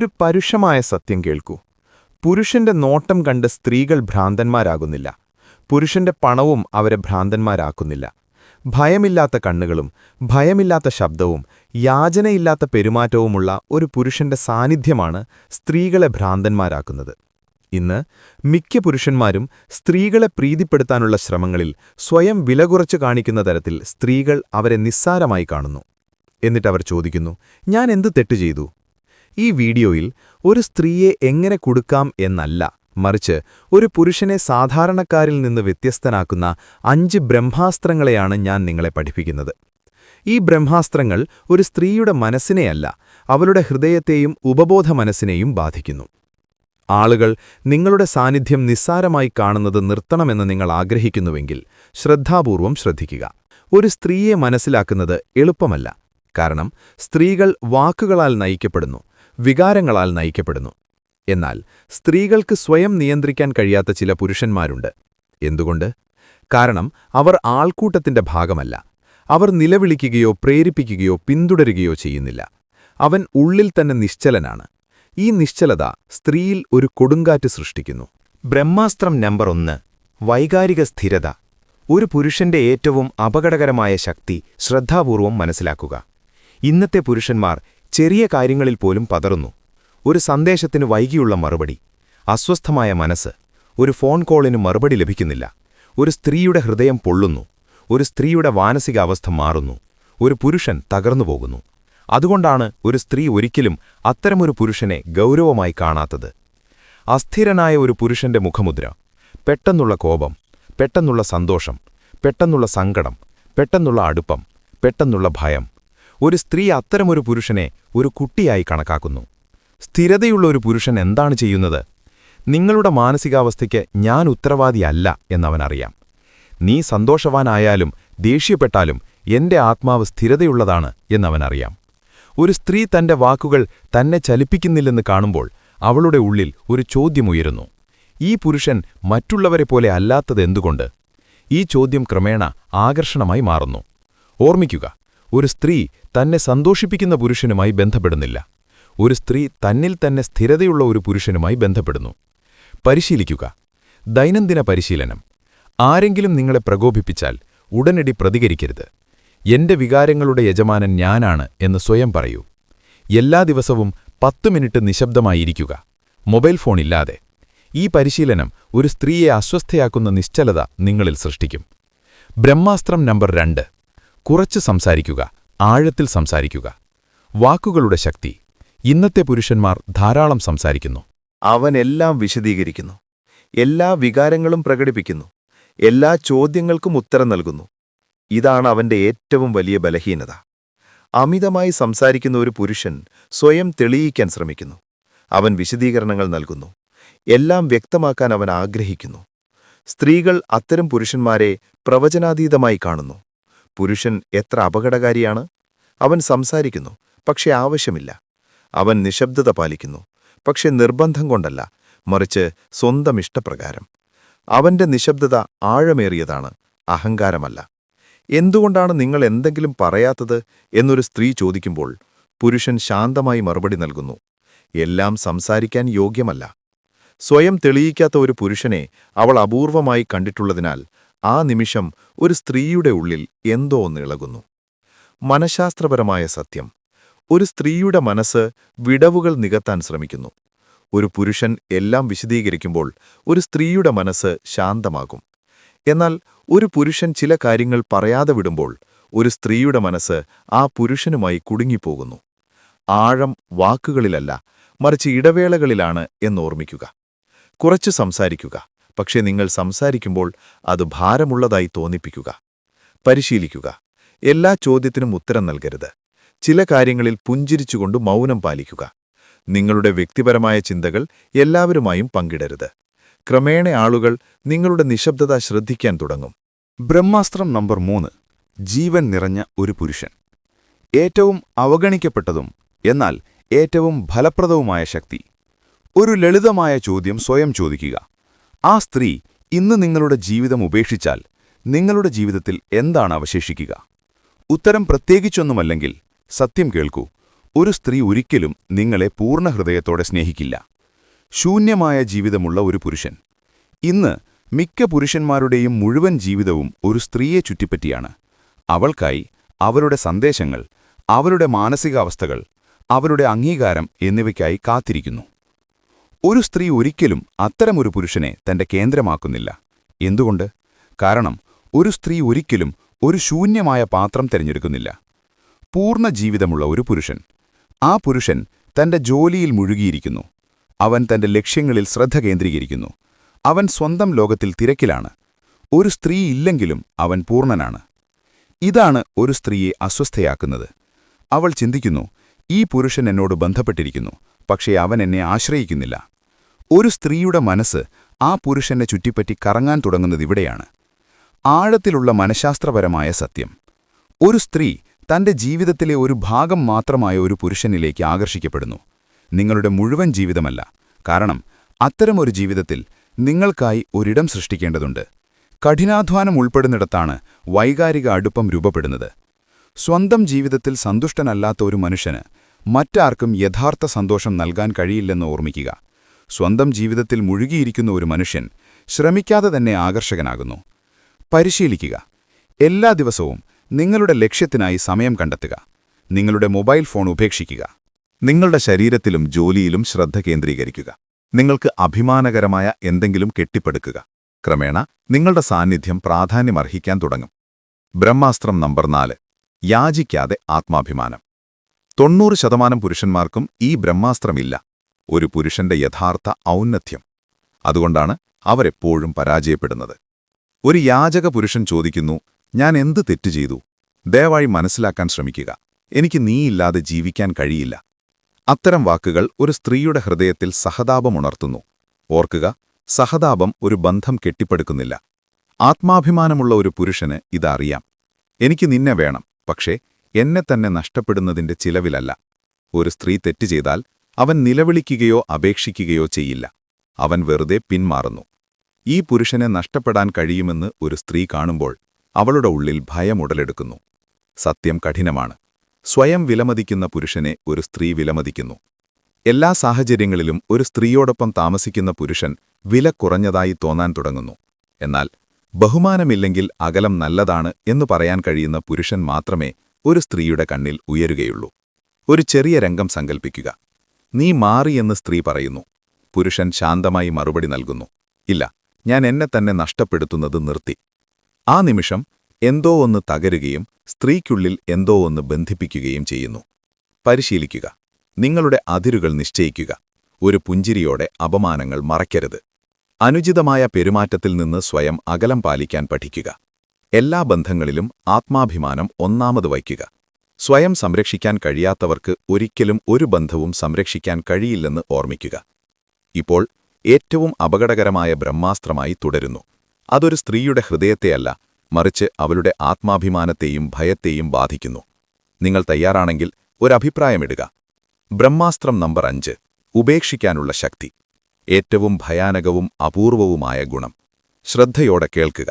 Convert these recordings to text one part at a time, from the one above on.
ഒരു പരുഷമായ സത്യം കേൾക്കൂ. പുരുഷന്റെ നോട്ടം കണ്ട് സ്ത്രീകൾ ഭ്രാന്തന്മാരാകുന്നില്ല. പുരുഷന്റെ പണവും അവരെ ഭ്രാന്തന്മാരാക്കുന്നില്ല. ഭയമില്ലാത്ത കണ്ണുകളും ഭയമില്ലാത്ത ശബ്ദവും യാചനയില്ലാത്ത പെരുമാറ്റവുമുള്ള ഒരു പുരുഷന്റെ സാന്നിധ്യമാണ് സ്ത്രീകളെ ഭ്രാന്തന്മാരാക്കുന്നത്. ഇന്ന് മിക്ക പുരുഷന്മാരും സ്ത്രീകളെ പ്രീതിപ്പെടുത്താനുള്ള ശ്രമങ്ങളിൽ സ്വയം വില കുറച്ചു കാണിക്കുന്ന തരത്തിൽ സ്ത്രീകൾ അവരെ നിസ്സാരമായി കാണുന്നു. എന്നിട്ടവർ ചോദിക്കുന്നു ഞാൻ എന്ത് തെറ്റ് ചെയ്തു? ഈ വീഡിയോയിൽ ഒരു സ്ത്രീയെ എങ്ങനെ കൊടുക്കാം എന്നല്ല. മറിച്ച് ഒരു പുരുഷനെ സാധാരണക്കാരിൽ നിന്ന് വ്യത്യസ്തനാക്കുന്ന അഞ്ച് ബ്രഹ്മാസ്ത്രങ്ങളെയാണ് ഞാൻ നിങ്ങളെ പഠിപ്പിക്കുന്നത്. ഈ ബ്രഹ്മാസ്ത്രങ്ങൾ ഒരു സ്ത്രീയുടെ മനസ്സിനെയല്ല അവളുടെ ഹൃദയത്തെയും ഉപബോധ മനസ്സിനെയും ബാധിക്കുന്നു. ആളുകൾ നിങ്ങളുടെ സാന്നിധ്യം നിസ്സാരമായി കാണുന്നത് നിർത്തണമെന്ന് നിങ്ങൾ ആഗ്രഹിക്കുന്നുവെങ്കിൽ ശ്രദ്ധാപൂർവം ശ്രദ്ധിക്കുക. ഒരു സ്ത്രീയെ മനസ്സിലാക്കുന്നത് എളുപ്പമല്ല. കാരണം സ്ത്രീകൾ വാക്കുകളാൽ നയിക്കപ്പെടുന്നു. വികാരങ്ങളാൽ നയിക്കപ്പെടുന്നു. എന്നാൽ സ്ത്രീകൾക്ക് സ്വയം നിയന്ത്രിക്കാൻ കഴിയാത്ത ചില പുരുഷന്മാരുണ്ട്. എന്തുകൊണ്ട്? കാരണം അവർ ആൾക്കൂട്ടത്തിന്റെ ഭാഗമല്ല. അവർ നിലവിളിക്കുകയോ പ്രേരിപ്പിക്കുകയോ പിന്തുടരുകയോ ചെയ്യുന്നില്ല. അവൻ ഉള്ളിൽ തന്നെ നിശ്ചലനാണ്. ഈ നിശ്ചലത സ്ത്രീയിൽ ഒരു കൊടുങ്കാറ്റ് സൃഷ്ടിക്കുന്നു. ബ്രഹ്മാസ്ത്രം നമ്പർ ഒന്ന് വൈകാരിക സ്ഥിരത. ഒരു പുരുഷന്റെ ഏറ്റവും അപകടകരമായ ശക്തി ശ്രദ്ധാപൂർവം മനസ്സിലാക്കുക. ഇന്നത്തെ പുരുഷന്മാർ ചെറിയ കാര്യങ്ങളിൽ പോലും പതറുന്നു. ഒരു സന്ദേശത്തിന് വൈകിയുള്ള മറുപടി അസ്വസ്ഥമായ മനസ്സ് ഒരു ഫോൺ കോളിന് മറുപടി ലഭിക്കുന്നില്ല. ഒരു സ്ത്രീയുടെ ഹൃദയം പൊള്ളുന്നു ഒരു സ്ത്രീയുടെ മാനസികാവസ്ഥ മാറുന്നു ഒരു പുരുഷൻ തകർന്നുപോകുന്നു അതുകൊണ്ടാണ് ഒരു സ്ത്രീ ഒരിക്കലും അത്തരമൊരു പുരുഷനെ ഗൗരവമായി കാണാത്തത്. അസ്ഥിരനായ ഒരു പുരുഷന്റെ മുഖമുദ്ര പെട്ടെന്നുള്ള കോപം പെട്ടെന്നുള്ള സന്തോഷം പെട്ടെന്നുള്ള സങ്കടം പെട്ടെന്നുള്ള അടുപ്പം പെട്ടെന്നുള്ള ഭയം ഒരു സ്ത്രീ അത്തരമൊരു പുരുഷനെ ഒരു കുട്ടിയായി കണക്കാക്കുന്നു. സ്ഥിരതയുള്ള ഒരു പുരുഷൻ എന്താണ് ചെയ്യുന്നത്? നിങ്ങളുടെ മാനസികാവസ്ഥയ്ക്ക് ഞാൻ ഉത്തരവാദിയല്ല എന്നവനറിയാം നീ സന്തോഷവാനായാലും ദേഷ്യപ്പെട്ടാലും എന്റെ ആത്മാവ് സ്ഥിരതയുള്ളതാണ് എന്നവനറിയാം ഒരു സ്ത്രീ തന്റെ വാക്കുകൾ തന്നെ ചലിപ്പിക്കുന്നില്ലെന്ന് കാണുമ്പോൾ അവളുടെ ഉള്ളിൽ ഒരു ചോദ്യമുയരുന്നു ഈ പുരുഷൻ മറ്റുള്ളവരെ പോലെ അല്ലാത്തതെന്തുകൊണ്ട്? ഈ ചോദ്യം ക്രമേണ ആകർഷണമായി മാറുന്നു. ഓർമ്മിക്കുക ഒരു സ്ത്രീ തന്നെ സന്തോഷിപ്പിക്കുന്ന പുരുഷനുമായി ബന്ധപ്പെടുന്നില്ല. ഒരു സ്ത്രീ തന്നിൽ തന്നെ സ്ഥിരതയുള്ള ഒരു പുരുഷനുമായി ബന്ധപ്പെടുന്നു. പരിശീലിക്കുക. ദൈനംദിന പരിശീലനം. ആരെങ്കിലും നിങ്ങളെ പ്രകോപിപ്പിച്ചാൽ ഉടനടി പ്രതികരിക്കരുത്. എന്റെ വികാരങ്ങളുടെ യജമാനൻ ഞാനാണ് എന്ന് സ്വയം പറയൂ. എല്ലാ ദിവസവും പത്ത് മിനിറ്റ് നിശബ്ദമായിരിക്കുക. മൊബൈൽ ഫോണില്ലാതെ ഈ പരിശീലനം ഒരു സ്ത്രീയെ അസ്വസ്ഥയാക്കുന്ന നിശ്ചലത നിങ്ങളിൽ സൃഷ്ടിക്കും. ബ്രഹ്മാസ്ത്രം നമ്പർ രണ്ട്. കുറച്ച് സംസാരിക്കുക ആഴത്തിൽ സംസാരിക്കുക. വാക്കുകളുടെ ശക്തി. ഇന്നത്തെ പുരുഷന്മാർ ധാരാളം സംസാരിക്കുന്നു. അവനെല്ലാം വിശദീകരിക്കുന്നു. എല്ലാ വികാരങ്ങളും പ്രകടിപ്പിക്കുന്നു. എല്ലാ ചോദ്യങ്ങൾക്കും ഉത്തരം നൽകുന്നു. ഇതാണ് അവന്റെ ഏറ്റവും വലിയ ബലഹീനത. അമിതമായി സംസാരിക്കുന്ന ഒരു പുരുഷൻ സ്വയം തെളിയിക്കാൻ ശ്രമിക്കുന്നു. അവൻ വിശദീകരണങ്ങൾ നൽകുന്നു. എല്ലാം വ്യക്തമാക്കാൻ അവൻ ആഗ്രഹിക്കുന്നു. സ്ത്രീകൾ അത്തരം പുരുഷന്മാരെ പ്രവചനാതീതമായി കാണുന്നു. പുരുഷൻ എത്ര അപകടകാരിയാണ്? അവൻ സംസാരിക്കുന്നു പക്ഷെ ആവശ്യമില്ല. അവൻ നിശബ്ദത പാലിക്കുന്നു പക്ഷെ നിർബന്ധം കൊണ്ടല്ല മറിച്ച് സ്വന്തം ഇഷ്ടപ്രകാരം. അവന്റെ നിശബ്ദത ആഴമേറിയതാണ് അഹങ്കാരമല്ല. എന്തുകൊണ്ടാണ് നിങ്ങൾ എന്തെങ്കിലും പറയാത്തത്? എന്നൊരു സ്ത്രീ ചോദിക്കുമ്പോൾ പുരുഷൻ ശാന്തമായി മറുപടി നൽകുന്നു എല്ലാം സംസാരിക്കാൻ യോഗ്യമല്ല. സ്വയം തെളിയിക്കാത്ത ഒരു പുരുഷനെ അവൾ അപൂർവമായി കണ്ടിട്ടുള്ളതിനാൽ ആ നിമിഷം ഒരു സ്ത്രീയുടെ ഉള്ളിൽ എന്തോ ഒന്ന് ഇളകുന്നു മനഃശാസ്ത്രപരമായ സത്യം. ഒരു സ്ത്രീയുടെ മനസ്സ് വിടവുകൾ നികത്താൻ ശ്രമിക്കുന്നു. ഒരു പുരുഷൻ എല്ലാം വിശദീകരിക്കുമ്പോൾ ഒരു സ്ത്രീയുടെ മനസ്സ് ശാന്തമാകും. എന്നാൽ ഒരു പുരുഷൻ ചില കാര്യങ്ങൾ പറയാതെ വിടുമ്പോൾ ഒരു സ്ത്രീയുടെ മനസ്സ് ആ പുരുഷനുമായി കുടുങ്ങിപ്പോകുന്നു. ആഴം വാക്കുകളിലല്ല മറിച്ച് ഇടവേളകളിലാണ് എന്നോർമ്മിക്കുക കുറച്ച് സംസാരിക്കുക. പക്ഷേ നിങ്ങൾ സംസാരിക്കുമ്പോൾ അത് ഭാരമുള്ളതായി തോന്നിപ്പിക്കുക. പരിശീലിക്കുക. എല്ലാ ചോദ്യത്തിനും ഉത്തരം നൽകരുത്. ചില കാര്യങ്ങളിൽ പുഞ്ചിരിച്ചുകൊണ്ട് മൗനം പാലിക്കുക. നിങ്ങളുടെ വ്യക്തിപരമായ ചിന്തകൾ എല്ലാവരുമായും പങ്കിടരുത്. ക്രമേണ ആളുകൾ നിങ്ങളുടെ നിശബ്ദത ശ്രദ്ധിക്കാൻ തുടങ്ങും. ബ്രഹ്മാസ്ത്രം നമ്പർ മൂന്ന്. ജീവൻ നിറഞ്ഞ ഒരു പുരുഷൻ. ഏറ്റവും അവഗണിക്കപ്പെട്ടതും എന്നാൽ ഏറ്റവും ഫലപ്രദവുമായ ശക്തി. ഒരു ലളിതമായ ചോദ്യം സ്വയം ചോദിക്കുക. ആ സ്ത്രീ ഇന്ന് നിങ്ങളുടെ ജീവിതം ഉപേക്ഷിച്ചാൽ നിങ്ങളുടെ ജീവിതത്തിൽ എന്താണ് അവശേഷിക്കുക? ഉത്തരം പ്രത്യേകിച്ചൊന്നുമല്ലെങ്കിൽ സത്യം കേൾക്കൂ. ഒരു സ്ത്രീ ഒരിക്കലും നിങ്ങളെ പൂർണ ഹൃദയത്തോടെ സ്നേഹിക്കില്ല. ശൂന്യമായ ജീവിതമുള്ള ഒരു പുരുഷൻ. ഇന്ന് മിക്ക പുരുഷന്മാരുടെയും മുഴുവൻ ജീവിതവും ഒരു സ്ത്രീയെ ചുറ്റിപ്പറ്റിയാണ്. അവൾക്കായി അവരുടെ സന്ദേശങ്ങൾ അവരുടെ മാനസികാവസ്ഥകൾ അവരുടെ അംഗീകാരം എന്നിവയ്ക്കായി കാത്തിരിക്കുന്നു. ഒരു സ്ത്രീ ഒരിക്കലും അത്തരമൊരു പുരുഷനെ തന്റെ കേന്ദ്രമാക്കുന്നില്ല. എന്തുകൊണ്ട്? കാരണം ഒരു സ്ത്രീ ഒരിക്കലും ഒരു ശൂന്യമായ പാത്രം തിരഞ്ഞെടുക്കുന്നില്ല. പൂർണ ജീവിതമുള്ള ഒരു പുരുഷൻ. ആ പുരുഷൻ തന്റെ ജോലിയിൽ മുഴുകിയിരിക്കുന്നു. അവൻ തന്റെ ലക്ഷ്യങ്ങളിൽ ശ്രദ്ധ കേന്ദ്രീകരിക്കുന്നു. അവൻ സ്വന്തം ലോകത്തിൽ തിരക്കിലാണ്. ഒരു സ്ത്രീ ഇല്ലെങ്കിലും അവൻ പൂർണനാണ്. ഇതാണ് ഒരു സ്ത്രീയെ അസ്വസ്ഥയാക്കുന്നത്. അവൾ ചിന്തിക്കുന്നു ഈ പുരുഷൻ എന്നോട് ബന്ധപ്പെട്ടിരിക്കുന്നു. പക്ഷേ അവൻ എന്നെ ആശ്രയിക്കുന്നില്ല. ഒരു സ്ത്രീയുടെ മനസ്സ് ആ പുരുഷനെ ചുറ്റിപ്പറ്റി കറങ്ങാൻ തുടങ്ങുന്നത് ഇവിടെയാണ്. ആഴത്തിലുള്ള മനഃശാസ്ത്രപരമായ സത്യം. ഒരു സ്ത്രീ തന്റെ ജീവിതത്തിലെ ഒരു ഭാഗം മാത്രമായ ഒരു പുരുഷനിലേക്ക് ആകർഷിക്കപ്പെടുന്നു. നിങ്ങളുടെ മുഴുവൻ ജീവിതമല്ല. കാരണം അത്തരമൊരു ജീവിതത്തിൽ നിങ്ങൾക്കായി ഒരിടം സൃഷ്ടിക്കേണ്ടതുണ്ട്. കഠിനാധ്വാനം ഉൾപ്പെടുന്നിടത്താണ് വൈകാരിക അടുപ്പം രൂപപ്പെടുന്നത്. സ്വന്തം ജീവിതത്തിൽ സന്തുഷ്ടനല്ലാത്ത ഒരു മനുഷ്യന് മറ്റാർക്കും യഥാർത്ഥ സന്തോഷം നൽകാൻ കഴിയില്ലെന്ന് ഓർമ്മിക്കുക. സ്വന്തം ജീവിതത്തിൽ മുഴുകിയിരിക്കുന്ന ഒരു മനുഷ്യൻ ശ്രമിക്കാതെ തന്നെ ആകർഷകനാകുന്നു. പരിശീലിക്കുക. എല്ലാ ദിവസവും നിങ്ങളുടെ ലക്ഷ്യത്തിനായി സമയം കണ്ടെത്തുക. നിങ്ങളുടെ മൊബൈൽ ഫോൺ ഉപേക്ഷിക്കുക. നിങ്ങളുടെ ശരീരത്തിലും ജോലിയിലും ശ്രദ്ധ കേന്ദ്രീകരിക്കുക. നിങ്ങൾക്ക് അഭിമാനകരമായ എന്തെങ്കിലും കെട്ടിപ്പടുക്കുക. ക്രമേണ നിങ്ങളുടെ സാന്നിധ്യം പ്രാധാന്യമർഹിക്കാൻ തുടങ്ങും. ബ്രഹ്മാസ്ത്രം നമ്പർ നാല്. യാചിക്കാതെ ആത്മാഭിമാനം. തൊണ്ണൂറ് ശതമാനം പുരുഷന്മാർക്കും ഈ ബ്രഹ്മാസ്ത്രമില്ല. ഒരു പുരുഷന്റെ യഥാർത്ഥ ഔന്നത്യം. അതുകൊണ്ടാണ് അവരെപ്പോഴും പരാജയപ്പെടുന്നത്. ഒരു യാചക പുരുഷൻ ചോദിക്കുന്നു ഞാൻ എന്ത് തെറ്റ് ചെയ്തു? ദയവായി മനസ്സിലാക്കാൻ ശ്രമിക്കുക. എനിക്ക് നീയില്ലാതെ ജീവിക്കാൻ കഴിയില്ല. അത്തരം വാക്കുകൾ ഒരു സ്ത്രീയുടെ ഹൃദയത്തിൽ സഹതാപമുണർത്തുന്നു. ഓർക്കുക സഹതാപം ഒരു ബന്ധം കെട്ടിപ്പടുക്കുന്നില്ല. ആത്മാഭിമാനമുള്ള ഒരു പുരുഷന് ഇതറിയാം. എനിക്ക് നിന്നെ വേണം. പക്ഷേ എന്നെ തന്നെ നഷ്ടപ്പെടുന്നതിന്റെ ചിലവിലല്ല. ഒരു സ്ത്രീ തെറ്റ് ചെയ്താൽ അവൻ നിലവിളിക്കുകയോ അപേക്ഷിക്കുകയോ ചെയ്യില്ല. അവൻ വെറുതെ പിന്മാറുന്നു. ഈ പുരുഷനെ നഷ്ടപ്പെടാൻ കഴിയുമെന്ന് ഒരു സ്ത്രീ കാണുമ്പോൾ അവളുടെ ഉള്ളിൽ ഭയമുടലെടുക്കുന്നു. സത്യം കഠിനമാണ്. സ്വയം വിലമതിക്കുന്ന പുരുഷനെ ഒരു സ്ത്രീ വിലമതിക്കുന്നു. എല്ലാ സാഹചര്യങ്ങളിലും ഒരു സ്ത്രീയോടൊപ്പം താമസിക്കുന്ന പുരുഷൻ വില കുറഞ്ഞതായി തോന്നാൻ തുടങ്ങുന്നു. എന്നാൽ ബഹുമാനമില്ലെങ്കിൽ അകലം നല്ലതാണ് എന്നു പറയാൻ കഴിയുന്ന പുരുഷൻ മാത്രമേ ഒരു സ്ത്രീയുടെ കണ്ണിൽ ഉയരുകയുള്ളൂ. ഒരു ചെറിയ രംഗം സങ്കൽപ്പിക്കുക. നീ മാറിയെന്ന് സ്ത്രീ പറയുന്നു. പുരുഷൻ ശാന്തമായി മറുപടി നൽകുന്നു. ഇല്ല ഞാൻ എന്നെ തന്നെ നഷ്ടപ്പെടുത്തുന്നത് നിർത്തി. ആ നിമിഷം എന്തോ ഒന്ന് തകരുകയും സ്ത്രീക്കുള്ളിൽ എന്തോ ഒന്ന് ബന്ധിപ്പിക്കുകയും ചെയ്യുന്നു. പരിശീലിക്കുക. നിങ്ങളുടെ അതിരുകൾ നിശ്ചയിക്കുക. ഒരു പുഞ്ചിരിയോടെ അപമാനങ്ങൾ മറയ്ക്കരുത്. അനുചിതമായ പെരുമാറ്റത്തിൽ നിന്ന് സ്വയം അകലം പാലിക്കാൻ പഠിക്കുക. എല്ലാ ബന്ധങ്ങളിലും ആത്മാഭിമാനം ഒന്നാമത് വയ്ക്കുക സ്വയം സംരക്ഷിക്കാൻ കഴിയാത്തവർക്ക് ഒരിക്കലും ഒരു ബന്ധവും സംരക്ഷിക്കാൻ കഴിയില്ലെന്ന് ഓർമ്മിക്കുക. ഇപ്പോൾ ഏറ്റവും അപകടകരമായ ബ്രഹ്മാസ്ത്രമായി തുടരുന്നു. അതൊരു സ്ത്രീയുടെ ഹൃദയത്തെയല്ല മറിച്ച് അവളുടെ ആത്മാഭിമാനത്തെയും ഭയത്തെയും ബാധിക്കുന്നു. നിങ്ങൾ തയ്യാറാണെങ്കിൽ ഒരഭിപ്രായമിടുക. ബ്രഹ്മാസ്ത്രം നമ്പർ അഞ്ച്. ഉപേക്ഷിക്കാനുള്ള ശക്തി. ഏറ്റവും ഭയാനകവും അപൂർവവുമായ ഗുണം. ശ്രദ്ധയോടെ കേൾക്കുക.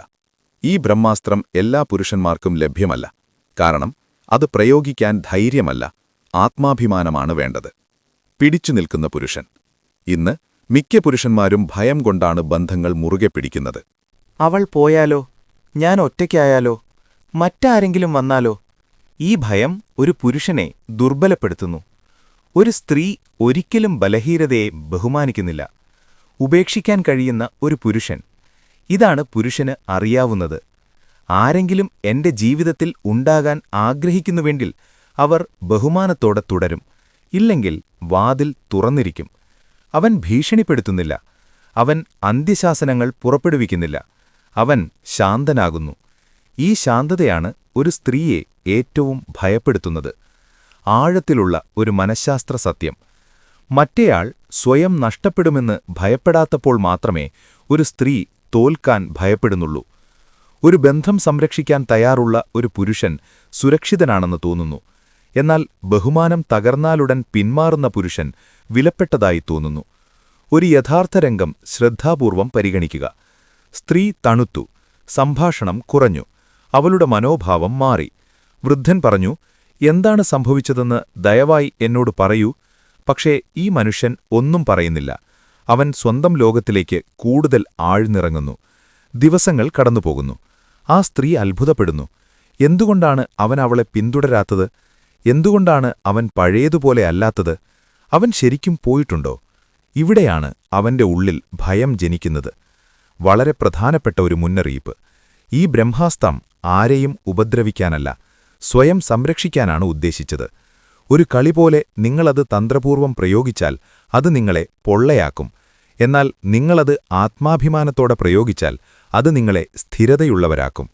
ഈ ബ്രഹ്മാസ്ത്രം എല്ലാ പുരുഷന്മാർക്കും ലഭ്യമല്ല. കാരണം അത് പ്രയോഗിക്കാൻ ധൈര്യമല്ല ആത്മാഭിമാനമാണ് വേണ്ടത്. പിടിച്ചു നിൽക്കുന്ന പുരുഷൻ. ഇന്ന് മിക്ക പുരുഷന്മാരും ഭയം കൊണ്ടാണ് ബന്ധങ്ങൾ മുറുകെ പിടിക്കുന്നത്. അവൾ പോയാലോ? ഞാൻ ഒറ്റയ്ക്കായാലോ? മറ്റാരെങ്കിലും വന്നാലോ? ഈ ഭയം ഒരു പുരുഷനെ ദുർബലപ്പെടുത്തുന്നു. ഒരു സ്ത്രീ ഒരിക്കലും ബലഹീനതയെ ബഹുമാനിക്കുന്നില്ല. ഉപേക്ഷിക്കാൻ കഴിയുന്ന ഒരു പുരുഷൻ ഇതാണ് പുരുഷന് അറിയാവുന്നത്. ആരെങ്കിലും എന്റെ ജീവിതത്തിൽ ഉണ്ടാകാൻ ആഗ്രഹിക്കുന്നുവെങ്കിൽ അവർ ബഹുമാനത്തോടെ തുടരും. ഇല്ലെങ്കിൽ വാതിൽ തുറന്നിരിക്കും. അവൻ ഭീഷണിപ്പെടുത്തുന്നില്ല. അവൻ അന്ത്യശാസനങ്ങൾ പുറപ്പെടുവിക്കുന്നില്ല. അവൻ ശാന്തനാകുന്നു. ഈ ശാന്തതയാണ് ഒരു സ്ത്രീയെ ഏറ്റവും ഭയപ്പെടുത്തുന്നത്. ആഴത്തിലുള്ള ഒരു മനഃശാസ്ത്ര സത്യം. മറ്റേയാൾ സ്വയം നഷ്ടപ്പെടുമെന്ന് ഭയപ്പെടാത്തപ്പോൾ മാത്രമേ ഒരു സ്ത്രീ തോൽക്കാൻ ഭയപ്പെടുന്നുള്ളൂ. ഒരു ബന്ധം സംരക്ഷിക്കാൻ തയ്യാറുള്ള ഒരു പുരുഷൻ സുരക്ഷിതനാണെന്ന് തോന്നുന്നു. എന്നാൽ ബഹുമാനം തകർന്നാലുടൻ പിന്മാറുന്ന പുരുഷൻ വിലപ്പെട്ടതായി തോന്നുന്നു. ഒരു യഥാർത്ഥ രംഗം ശ്രദ്ധാപൂർവം പരിഗണിക്കുക. സ്ത്രീ തണുത്തു സംഭാഷണം കുറഞ്ഞു അവളുടെ മനോഭാവം മാറി. വൃദ്ധൻ പറഞ്ഞു എന്താണ് സംഭവിച്ചതെന്ന് ദയവായി എന്നോട് പറയൂ. പക്ഷേ ഈ മനുഷ്യൻ ഒന്നും പറയുന്നില്ല. അവൻ സ്വന്തം ലോകത്തിലേക്ക് കൂടുതൽ ആഴ്ന്നിറങ്ങുന്നു. ദിവസങ്ങൾ കടന്നുപോകുന്നു. ആ സ്ത്രീ അത്ഭുതപ്പെടുന്നു. എന്തുകൊണ്ടാണ് അവൻ അവളെ പിന്തുടരാത്തത്? എന്തുകൊണ്ടാണ് അവൻ പഴയതുപോലെ അല്ലാത്തത്? അവൻ ശരിക്കും പോയിട്ടുണ്ടോ? ഇവിടെയാണ് അവന്റെ ഉള്ളിൽ ഭയം ജനിക്കുന്നത്. വളരെ പ്രധാനപ്പെട്ട ഒരു മുന്നറിയിപ്പ്. ഈ ബ്രഹ്മാസ്തം ആരെയും ഉപദ്രവിക്കാനല്ല സ്വയം സംരക്ഷിക്കാനാണ് ഉദ്ദേശിച്ചത്. ഒരു കളി പോലെ നിങ്ങളത് തന്ത്രപൂർവം പ്രയോഗിച്ചാൽ അത് നിങ്ങളെ പൊള്ളയാക്കും. എന്നാൽ നിങ്ങളത് ആത്മാഭിമാനത്തോടെ പ്രയോഗിച്ചാൽ അത് നിങ്ങളെ സ്ഥിരതയുള്ളവരാക്കും.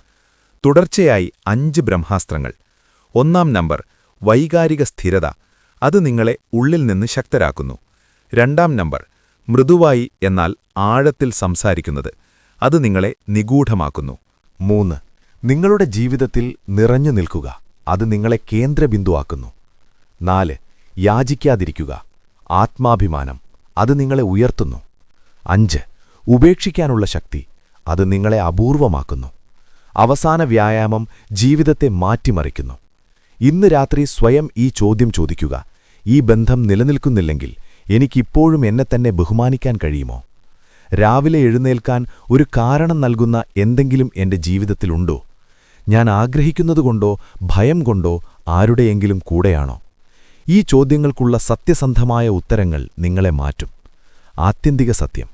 തുടർച്ചയായി അഞ്ച് ബ്രഹ്മാസ്ത്രങ്ങൾ. ഒന്നാം നമ്പർ വൈകാരിക സ്ഥിരത. അത് നിങ്ങളെ ഉള്ളിൽ നിന്ന് ശക്തരാക്കുന്നു. രണ്ടാം നമ്പർ മൃദുവായി എന്നാൽ ആഴത്തിൽ സംസാരിക്കുന്നത്. അത് നിങ്ങളെ നിഗൂഢമാക്കുന്നു. മൂന്ന് നിങ്ങളുടെ ജീവിതത്തിൽ നിറഞ്ഞു നിൽക്കുക. അത് നിങ്ങളെ കേന്ദ്രബിന്ദുവാക്കുന്നു. നാല് യാചിക്കാതിരിക്കുക. ആത്മാഭിമാനം അത് നിങ്ങളെ ഉയർത്തുന്നു. അഞ്ച് ഉപേക്ഷിക്കാനുള്ള ശക്തി അത് നിങ്ങളെ അപൂർവമാക്കുന്നു. അവസാന വ്യായാമം ജീവിതത്തെ മാറ്റിമറിക്കുന്നു. ഇന്ന് രാത്രി സ്വയം ഈ ചോദ്യം ചോദിക്കുക. ഈ ബന്ധം നിലനിൽക്കുന്നില്ലെങ്കിൽ എനിക്കിപ്പോഴും എന്നെ തന്നെ ബഹുമാനിക്കാൻ കഴിയുമോ? രാവിലെ എഴുന്നേൽക്കാൻ ഒരു കാരണം നൽകുന്ന എന്തെങ്കിലും എന്റെ ജീവിതത്തിലുണ്ടോ? ഞാൻ ആഗ്രഹിക്കുന്നതുകൊണ്ടോ ഭയം കൊണ്ടോ ആരുടെയെങ്കിലും കൂടെയാണോ? ഈ ചോദ്യങ്ങൾക്കുള്ള സത്യസന്ധമായ ഉത്തരങ്ങൾ നിങ്ങളെ മാറ്റും. ആത്യന്തിക സത്യം.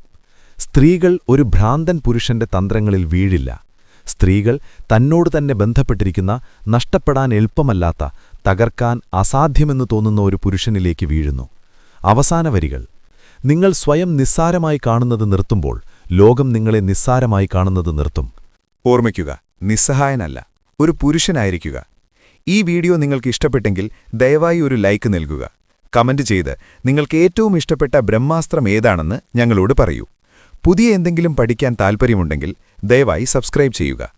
സ്ത്രീകൾ ഒരു ഭ്രാന്തൻ പുരുഷന്റെ തന്ത്രങ്ങളിൽ വീഴില്ല. സ്ത്രീകൾ തന്നോട് തന്നെ ബന്ധപ്പെട്ടിരിക്കുന്ന നഷ്ടപ്പെടാൻ എളുപ്പമല്ലാത്ത തകർക്കാൻ അസാധ്യമെന്ന് തോന്നുന്ന ഒരു പുരുഷനിലേക്ക് വീഴുന്നു. അവസാന വരികൾ. നിങ്ങൾ സ്വയം നിസ്സാരമായി കാണുന്നത് നിർത്തുമ്പോൾ ലോകം നിങ്ങളെ നിസ്സാരമായി കാണുന്നത് നിർത്തും. ഓർമ്മിക്കുക നിസ്സഹായനല്ല ഒരു പുരുഷനായിരിക്കുക. ഈ വീഡിയോ നിങ്ങൾക്ക് ഇഷ്ടപ്പെട്ടെങ്കിൽ ദയവായി ഒരു ലൈക്ക് നൽകുക. കമന്റ് ചെയ്ത് നിങ്ങൾക്ക് ഏറ്റവും ഇഷ്ടപ്പെട്ട ബ്രഹ്മാസ്ത്രം ഏതാണെന്ന് ഞങ്ങളോട് പറയൂ. പുതിയ എന്തെങ്കിലും പഠിക്കാൻ താൽപ്പര്യമുണ്ടെങ്കിൽ ദയവായി സബ്സ്ക്രൈബ് ചെയ്യുക.